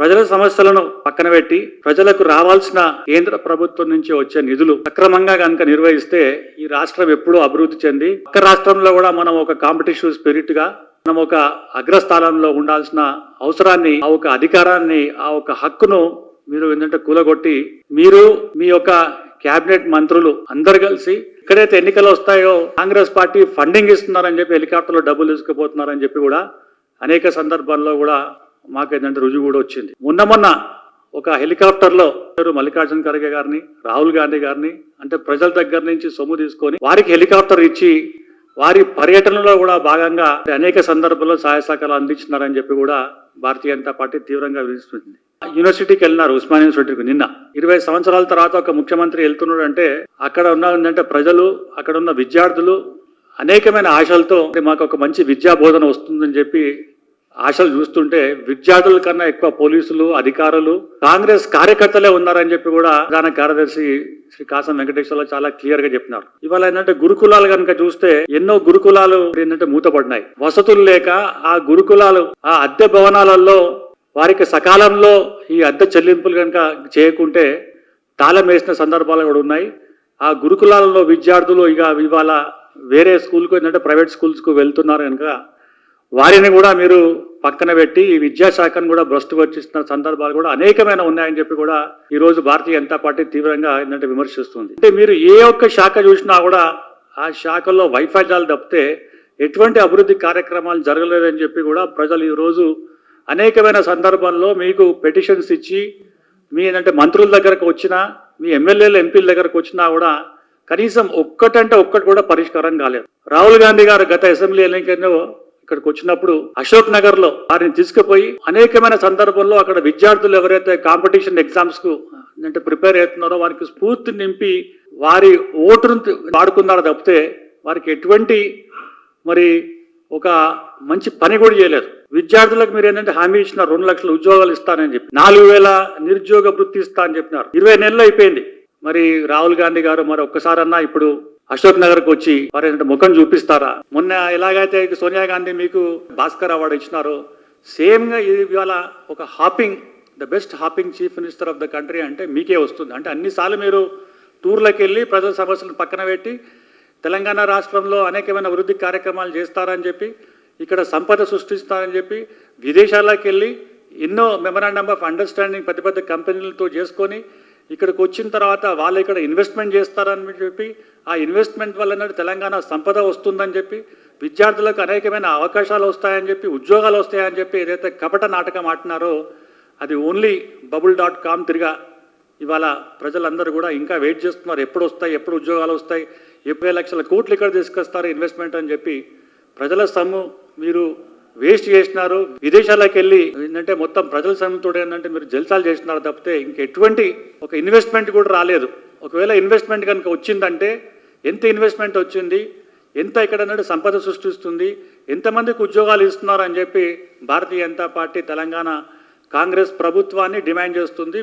ప్రజల సమస్యలను పక్కన పెట్టి ప్రజలకు రావాల్సిన కేంద్ర ప్రభుత్వం నుంచి వచ్చే నిధులు సక్రమంగా కనుక నిర్వహిస్తే ఈ రాష్ట్రం ఎప్పుడూ అభివృద్ధి చెంది పక్క రాష్ట్రంలో కూడా మనం ఒక కాంపిటీషన్ స్పిరిట్గా మనం ఒక అగ్రస్థానంలో ఉండాల్సిన అవసరాన్ని ఆ ఒక అధికారాన్ని ఆ ఒక హక్కును మీరు ఏంటంటే కూలగొట్టి మీరు మీ యొక్క కేబినెట్ మంత్రులు అందరు కలిసి ఎక్కడైతే ఎన్నికలు వస్తాయో కాంగ్రెస్ పార్టీ ఫండింగ్ ఇస్తున్నారని చెప్పి హెలికాప్టర్లో డబ్బులు తీసుకుపోతున్నారని చెప్పి కూడా అనేక సందర్భాల్లో కూడా మాకు ఏంటంటే రుజువు కూడా వచ్చింది. మొన్న మొన్న ఒక హెలికాప్టర్లో ఎవరు మల్లికార్జున ఖర్గే గారిని రాహుల్ గాంధీ గారిని అంటే ప్రజల దగ్గర నుంచి సొమ్ము తీసుకొని వారికి హెలికాప్టర్ ఇచ్చి వారి పర్యటనలో కూడా భాగంగా అనేక సందర్భాల్లో సహాయ సహకారాలు అందించినారని చెప్పి కూడా భారతీయ జనతా పార్టీ తీవ్రంగా విధిస్తుంది యూనివర్సిటీకి వెళ్ళినారు ఉస్మాన్ యూనివర్సిటీకి నిన్న. ఇరవై సంవత్సరాల తర్వాత ఒక ముఖ్యమంత్రి వెళ్తున్నాడు అంటే అక్కడ ఉన్న ఏంటంటే ప్రజలు అక్కడ ఉన్న విద్యార్థులు అనేకమైన ఆశలతో మాకు ఒక మంచి విద్యా బోధన వస్తుందని చెప్పి ఆశలు చూస్తుంటే విద్యార్థుల కన్నా ఎక్కువ పోలీసులు అధికారులు కాంగ్రెస్ కార్యకర్తలే ఉన్నారని చెప్పి కూడా ప్రధాన కార్యదర్శి శ్రీ కాసం వెంకటేశ్వరరావు చాలా క్లియర్గా చెప్పినారు. ఇవాళ ఏంటంటే గురుకులాలు కనుక చూస్తే ఎన్నో గురుకులాలు ఏంటంటే మూతపడినాయి. వసతులు లేక ఆ గురుకులాలు ఆ అద్దె భవనాలలో వారికి సకాలంలో ఈ అద్దె చెల్లింపులు కనుక చేయకుంటే తాళం వేసిన సందర్భాలు కూడా ఉన్నాయి. ఆ గురుకులాలలో విద్యార్థులు ఇక ఇవాళ వేరే స్కూల్కు ఏంటంటే ప్రైవేట్ స్కూల్స్కు వెళ్తున్నారు కనుక వారిని కూడా మీరు పక్కన పెట్టి ఈ విద్యాశాఖను కూడా భ్రష్టు పట్టిస్తున్న సందర్భాలు కూడా అనేకమైన ఉన్నాయని చెప్పి కూడా ఈ రోజు భారతీయ జనతా పార్టీ తీవ్రంగా ఏంటంటే విమర్శిస్తుంది. అంటే మీరు ఏ ఒక్క శాఖ చూసినా కూడా ఆ శాఖల్లో వైఫల్యాలు తప్పితే ఎటువంటి అభివృద్ధి కార్యక్రమాలు జరగలేదని చెప్పి కూడా ప్రజలు ఈరోజు అనేకమైన సందర్భంలో మీకు పెటిషన్స్ ఇచ్చి మీ ఏంటంటే మంత్రుల దగ్గరకు వచ్చినా మీ ఎమ్మెల్యేలు ఎంపీల దగ్గరకు వచ్చినా కూడా కనీసం ఒక్కటంటే ఒక్కటి కూడా పరిష్కారం కాలేదు. రాహుల్ గాంధీ గారు గత అసెంబ్లీ ఎన్నికల్లో ఇక్కడికి వచ్చినప్పుడు అశోక్ నగర్లో వారిని తీసుకుపోయి అనేకమైన సందర్భంలో అక్కడ విద్యార్థులు ఎవరైతే కాంపిటీషన్ ఎగ్జామ్స్కు అంటే ప్రిపేర్ అవుతున్నారో వారికి స్ఫూర్తి నింపి వారి ఓటును వాడుకున్నారో తప్పితే వారికి ఎటువంటి మరి ఒక మంచి పని కూడా చేయలేదు. విద్యార్థులకు మీరు ఏంటంటే హామీ ఇచ్చిన రెండు లక్షల ఉద్యోగాలు ఇస్తానని చెప్పి నాలుగు వేల నిరుద్యోగ వృత్తి ఇస్తా అని చెప్పినారు. ఇరవై నెలలు అయిపోయింది. మరి రాహుల్ గాంధీ గారు మరి ఒక్కసారన్నా ఇప్పుడు అశోక్ నగర్కు వచ్చి వారి ఏంటంటే ముఖం చూపిస్తారా? మొన్న ఎలాగైతే సోనియా గాంధీ మీకు భాస్కర్ అవార్డు ఇచ్చినారో సేమ్గా ఇవాళ ఒక happening the best happening chief minister of the country అంటే మీకే వస్తుంది. అంటే అన్నిసార్లు మీరు టూర్లకు వెళ్ళి ప్రజల సమస్యలను పక్కన పెట్టి తెలంగాణ రాష్ట్రంలో అనేకమైన అభివృద్ధి కార్యక్రమాలు చేస్తారని చెప్పి ఇక్కడ సంపద సృష్టిస్తారని చెప్పి విదేశాలకు వెళ్ళి ఎన్నో మెమరాండమ్ ఆఫ్ అండర్స్టాండింగ్ పెద్ద పెద్ద కంపెనీలతో చేసుకొని ఇక్కడికి వచ్చిన తర్వాత వాళ్ళు ఇక్కడ ఇన్వెస్ట్మెంట్ చేస్తారని చెప్పి ఆ ఇన్వెస్ట్మెంట్ వల్ల తెలంగాణ సంపద వస్తుందని చెప్పి విద్యార్థులకు అనేకమైన అవకాశాలు వస్తాయని చెప్పి ఉద్యోగాలు వస్తాయని చెప్పి ఏదైతే కపట నాటకం ఆడినారో అది ఓన్లీ బబుల్ డాట్ కామ్ తిరిగా ఇవాళ ప్రజలందరూ కూడా ఇంకా వెయిట్ చేస్తున్నారు. ఎప్పుడు వస్తాయి ఎప్పుడు ఉద్యోగాలు వస్తాయి ఎనభై లక్షల కోట్లు ఇక్కడ తీసుకొస్తారు ఇన్వెస్ట్మెంట్ అని చెప్పి ప్రజల సమ్ము మీరు వేస్ట్ చేసినారు. విదేశాలకు వెళ్ళి ఏంటంటే మొత్తం ప్రజల సమయంతో ఏంటంటే మీరు జల్సాలు చేసినారు తప్పితే ఇంకెటువంటి ఒక ఇన్వెస్ట్మెంట్ కూడా రాలేదు. ఒకవేళ ఇన్వెస్ట్మెంట్ కనుక వచ్చిందంటే ఎంత ఇన్వెస్ట్మెంట్ వచ్చింది? ఎంత ఇక్కడ సంపద సృష్టిస్తుంది? ఎంతమందికి ఉద్యోగాలు ఇస్తున్నారు అని చెప్పి భారతీయ జనతా పార్టీ తెలంగాణ కాంగ్రెస్ ప్రభుత్వాన్ని డిమాండ్ చేస్తుంది.